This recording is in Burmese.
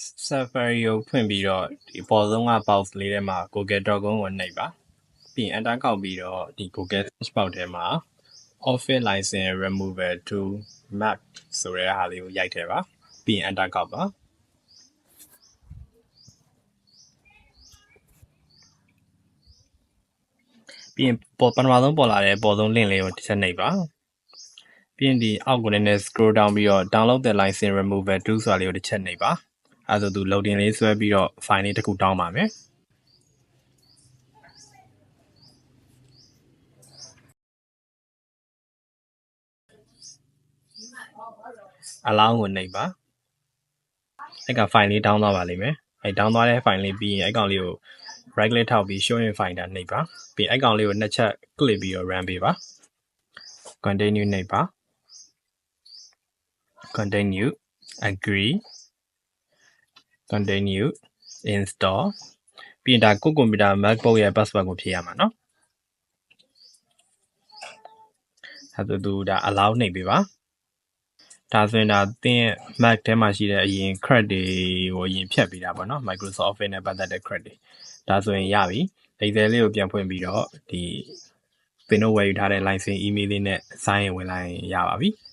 Safari ကိုဖွင့်ပြီးတော့ဒီပေါ်ဆုံးက box လေးထဲမှာ google.com ကိုနှိပ်ပါပြီးရင် enter ကောက်ပြီးတော့ဒီ google search box ထဲမှာ office license removal to mac ဆိုတဲ့ဟာလေးကိုရိုက်ထည့်ပါပြီးရင် enter ကောက်ပါပြီးရင်ပေါ်ပထမဆုံးပေါ်လာတဲ့ပေါ်ဆုံး link လေးကိုတစ်ချက်နှိပ်ပါပြီးရင်ဒီအောက်ကိုလည်းနည်း scroll down ပြီးတော့ download the license removal to ဆိုတာလေးကိုတစ်ချက်နှိပ်ပါ အဲဒါဆိုသူ loading လေးဆွဲပြီးတော့ file လေးတစ်ခုတောင်းပါမယ်အလောင်းကိုနှိပ်ပါအဲ့က file လေး down သွားပါလိမ့်မယ်အဲ့ down သွားတဲ့ file လေးပြီးရင်အဲ့ကောင်လေးကို right click ထောက်ပြီး show in finder နှိပ်ပါပြီးအဲ့ကောင်လေးကိုနှစ်ချက် click ပြီးတော့ run ပေးပါ continue နှိပ်ပါ continue agree continue install ပြီးရင်ဒါကိုယ့်ကွန်ပျူတာ macbook ရဲ့ password ကိုဖြည့်ရမှာเนาะအဲဒါသူဒါ allow နှိပ်ပေးပါဒါဆိုရင်ဒါသင်ရဲ့ Mac ထဲမှာရှိတဲ့အရင် crack တွေကိုအရင်ဖြတ်ပေးတာပေါ့နော် Microsoft Office နဲ့ပတ်သက်တဲ့ crack တွေဒါဆိုရင်ရပြီ Excel လေးကိုပြန်ဖွင့်ပြီးတော့ဒီသင်တို့ဝယ်ယူထားတဲ့ license email လေးနဲ့ sign in ဝင်လိုက်ရင်ရပါပြီ။